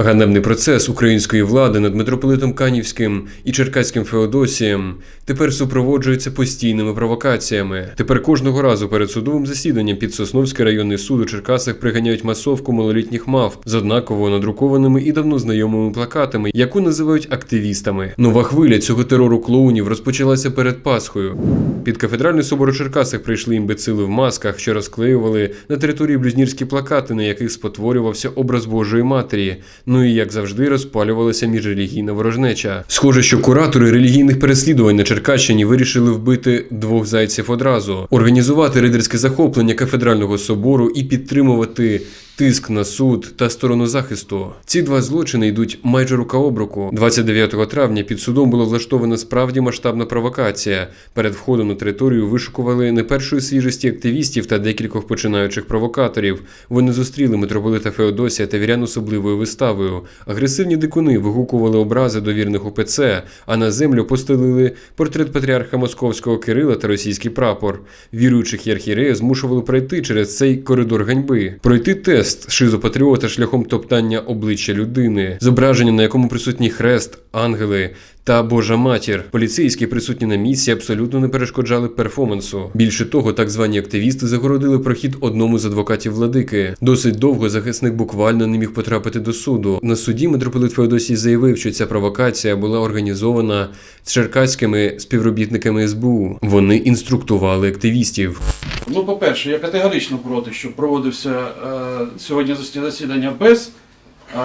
Ганебний процес української влади над митрополитом Канівським і Черкаським Феодосієм тепер супроводжується постійними провокаціями. Тепер кожного разу перед судовим засіданням під Сосновський районний суд у Черкасах приганяють масовку малолітніх мав з однаково надрукованими і давно знайомими плакатами, яку називають активістами. Нова хвиля цього терору клоунів розпочалася перед Пасхою. Під кафедральний собор у Черкасах прийшли імбецили в масках, що розклеювали на території блюзнірські плакати, на яких спотворювався образ Божої Матері. Ну і як завжди розпалювалася міжрелігійна ворожнеча. Схоже, що куратори релігійних переслідувань на Черкащині вирішили вбити двох зайців одразу, організувати рейдерське захоплення кафедрального собору і підтримувати. Тиск на суд та сторону захисту. Ці два злочини йдуть майже рука об руку. 29 травня під судом була влаштована справді масштабна провокація. Перед входом на територію вишукували не першої свіжості активістів та декількох починаючих провокаторів. Вони зустріли митрополита Феодосія та вірян особливою виставою. Агресивні дикуни вигукували образи до вірних УПЦ, а на землю постелили портрет патріарха Московського Кирила та російський прапор. Віруючих і архієреїв змушували пройти через цей коридор ганьби, пройти тест шизопатріота шляхом топтання обличчя людини, зображення, на якому присутній хрест, ангели та Божа матір. Поліцейські присутні на місці абсолютно не перешкоджали перформансу. Більше того, так звані активісти загородили прохід одному з адвокатів владики. Досить довго захисник буквально не міг потрапити до суду. На суді митрополит Феодосій заявив, що ця провокація була організована черкаськими співробітниками СБУ. Вони інструктували активістів. Ну, по-перше, я категорично проти, щоб проводився е, сьогодні засідання без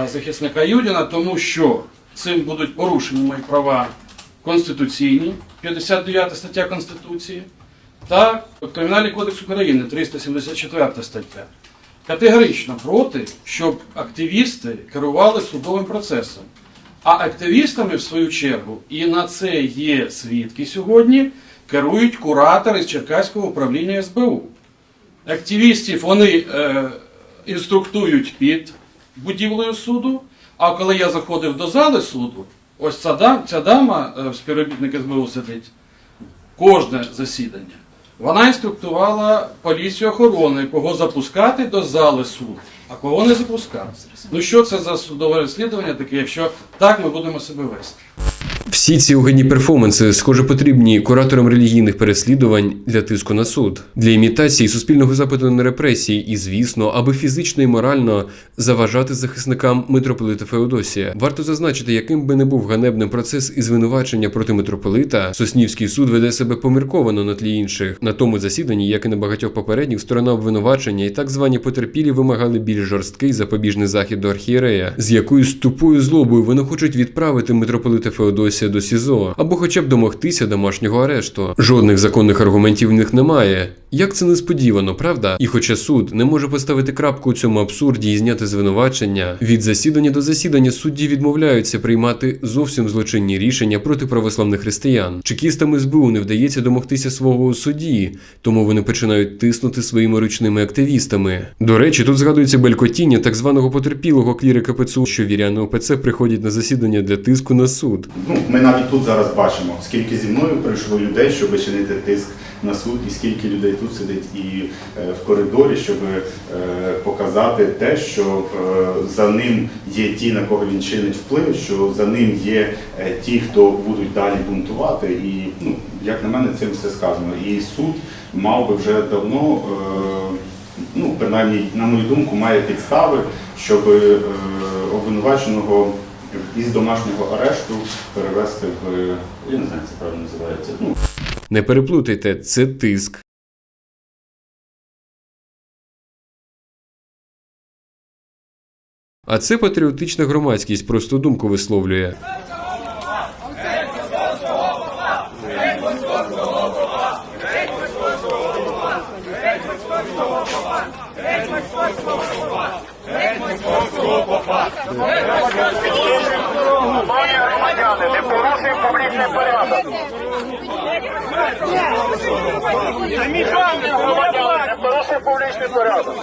е, захисника Юдіна, тому що цим будуть порушені мої права конституційні, 59 стаття Конституції, та Кримінальний кодекс України, 374 стаття. Категорично проти, щоб активісти керували судовим процесом. А активістами, в свою чергу, і на це є свідки сьогодні, керують куратори з Черкаського управління СБУ. Активістів вони е, інструктують під будівлею суду, а коли я заходив до зали суду, ось ця дама, ця дама е, співробітник СБУ сидить, кожне засідання. Вона інструктувала поліцію охорони, кого запускати до зали суду, а кого не запускати. Ну що це за судове розслідування таке, якщо так ми будемо себе вести? Всі ці огидні перформанси, схоже, потрібні кураторам релігійних переслідувань для тиску на суд, для імітації суспільного запиту на репресії і, звісно, аби фізично і морально заважати захисникам митрополита Феодосія. Варто зазначити, яким би не був ганебним процес і звинувачення проти митрополита, Соснівський суд веде себе помірковано на тлі інших. На тому засіданні, як і на багатьох попередніх, сторона обвинувачення і так звані потерпілі вимагали більш жорсткий запобіжний захід до архієрея, з якоюсь тупою злобою вони хочуть відправити митрополита Феодосія до СІЗО або хоча б домогтися домашнього арешту. Жодних законних аргументів в них немає. Як це несподівано, правда? І хоча суд не може поставити крапку у цьому абсурді і зняти звинувачення, від засідання до засідання судді відмовляються приймати зовсім злочинні рішення проти православних християн. Чекістам СБУ не вдається домогтися свого суді, тому вони починають тиснути своїми ручними активістами. До речі, тут згадується белькотіння так званого потерпілого клірика ПЦУ, що віряни ОПЦ приходять на засідання для тиску на суд. Ну, ми навіть тут зараз бачимо, скільки зі мною прийшло людей, щоб чинити тиск на суд, і скільки людей тут сидить і е, в коридорі, щоб е, показати те, що е, за ним є ті, на кого він чинить вплив, що за ним є ті, хто будуть далі бунтувати. І ну, як на мене, цим все сказано. І суд мав би вже давно. Ну, принаймні, на мою думку, має підстави, щоб е, обвинуваченого із домашнього арешту перевести в я не знаю, як це правильно називається. Ну Не переплутайте, це тиск. А це патріотична громадськість просто думку висловлює. Громадяни, не порушуємо публічний порядок. Громадяни, не порушуємо публічний порядок.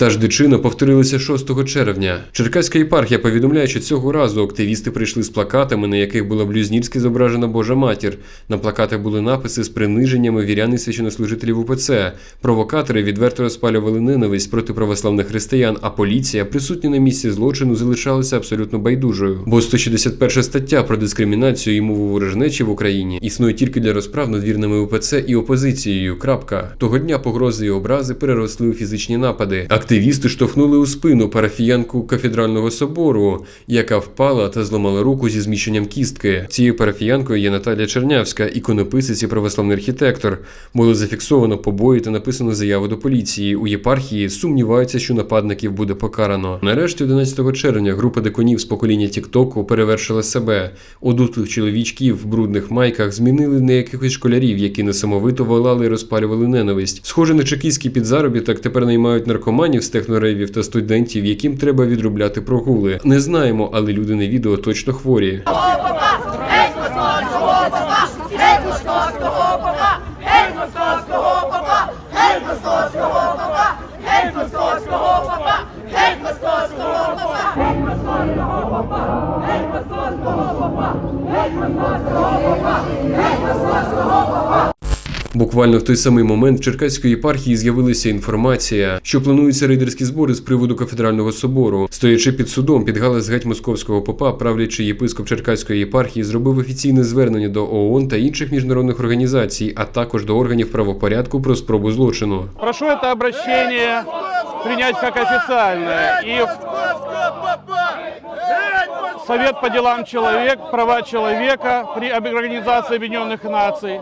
Та ж дичина повторилася 6 червня. Черкаська єпархія повідомляє, що цього разу активісти прийшли з плакатами, на яких була блюзнірськи зображена Божа матір. На плакатах були написи з приниженнями вірян і священнослужителів УПЦ. Провокатори відверто розпалювали ненависть проти православних християн, а поліція, присутня на місці злочину, залишалася абсолютно байдужою. Бо 161 стаття про дискримінацію і мову ворожнечі в Україні існує тільки для розправ над вірними УПЦ і опозицією. Крапка. Того дня погрози і образи переросли у фізичні напади. Активісти штовхнули у спину парафіянку кафедрального собору, яка впала та зламала руку зі зміщенням кістки. Цією парафіянкою є Наталія Чернявська, іконописець і православний архітектор. Було зафіксовано побої та написано заяву до поліції. У єпархії сумніваються, що нападників буде покарано. Нарешті, 11 червня, група дикунів з покоління Тіктоку перевершила себе. Одутих чоловічків в брудних майках змінили на якихось школярів, які несамовито волали і розпалювали ненависть. Схоже на чекістський підзаробіток тепер наймають наркоманів з технорейвів та студентів, яким треба відробляти прогули. Не знаємо, але люди на відео точно хворі. Геть московського попа! Геть московського попа! Геть московського попа! Буквально в той самий момент в Черкаської єпархії з'явилася інформація, що плануються рейдерські збори з приводу кафедрального собору. Стоячи під судом під галас геть московського попа, правлячий єпископ Черкаської єпархії зробив офіційне звернення до ООН та інших міжнародних організацій, а також до органів правопорядку про спробу злочину. Прошу это обращение принять как официальное. И в Совет по делам человек, права человека при Организации Объединенных Наций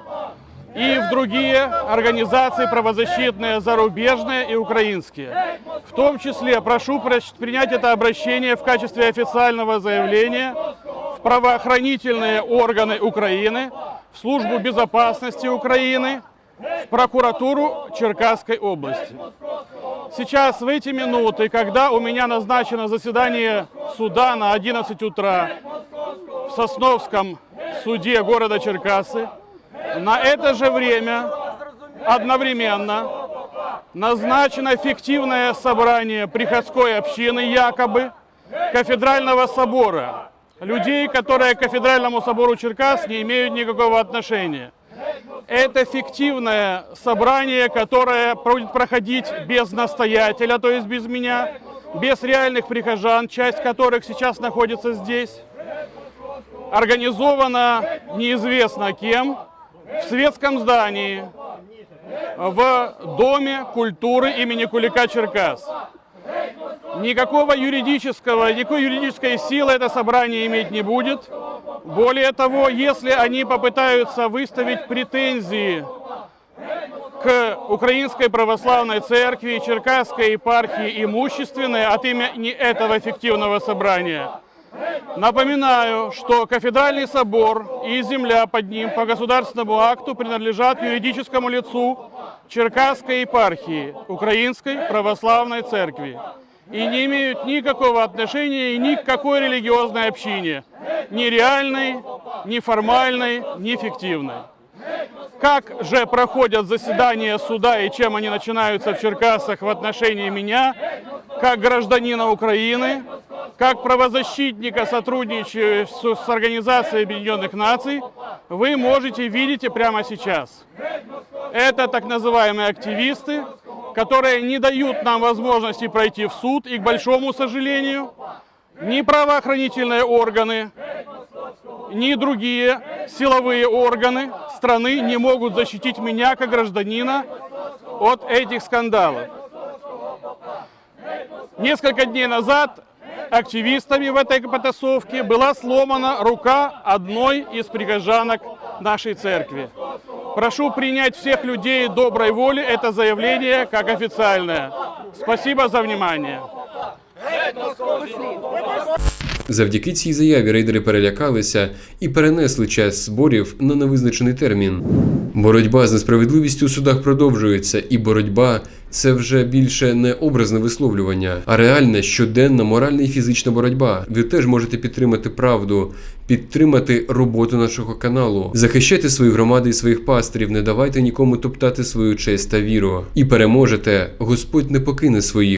и в другие организации правозащитные, зарубежные и украинские. В том числе прошу принять это обращение в качестве официального заявления в правоохранительные органы Украины, в службу безопасности Украины, в прокуратуру Черкасской области. Сейчас в эти минуты, когда у меня назначено заседание суда на 11 утра в Сосновском суде города Черкасы, на это же время одновременно назначено фиктивное собрание приходской общины якобы кафедрального собора. Людей, которые к кафедральному собору Черкас не имеют никакого отношения. Это фиктивное собрание, которое будет проходить без настоятеля, то есть без меня, без реальных прихожан, часть которых сейчас находится здесь. Организовано неизвестно кем в светском здании, в Доме культуры имени Кулика Черкас. Никакого юридического, никакой юридической силы это собрание иметь не будет. Более того, если они попытаются выставить претензии к Украинской Православной Церкви Черкасской епархии имущественные от имени этого фиктивного собрания, Напоминаю, что кафедральный собор и земля под ним по государственному акту принадлежат юридическому лицу Черкасской епархии Украинской Православной Церкви и не имеют никакого отношения ни к какой религиозной общине, ни реальной, ни формальной, ни фиктивной. Как же проходят заседания суда и чем они начинаются в Черкасах в отношении меня, как гражданина Украины, как правозащитника, сотрудничающего с Организацией Объединенных Наций, вы можете видеть прямо сейчас. Это так называемые активисты, которые не дают нам возможности пройти в суд, и, к большому сожалению, ни правоохранительные органы, ни другие силовые органы страны не могут защитить меня как гражданина от этих скандалов. Несколько дней назад активистами в этой потасовке была сломана рука одной из прихожанок нашей церкви. Прошу принять всех людей доброй воли это заявление как официальное. Спасибо за внимание. Завдяки цій заяві рейдери перелякалися і перенесли час зборів на невизначений термін. Боротьба з несправедливістю у судах продовжується, і боротьба це вже більше не образне висловлювання, а реальна щоденна моральна і фізична боротьба. Ви теж можете підтримати правду, підтримати роботу нашого каналу, захищайте свої громади і своїх пасторів, не давайте нікому топтати свою честь та віру. І переможете, Господь не покине своїх.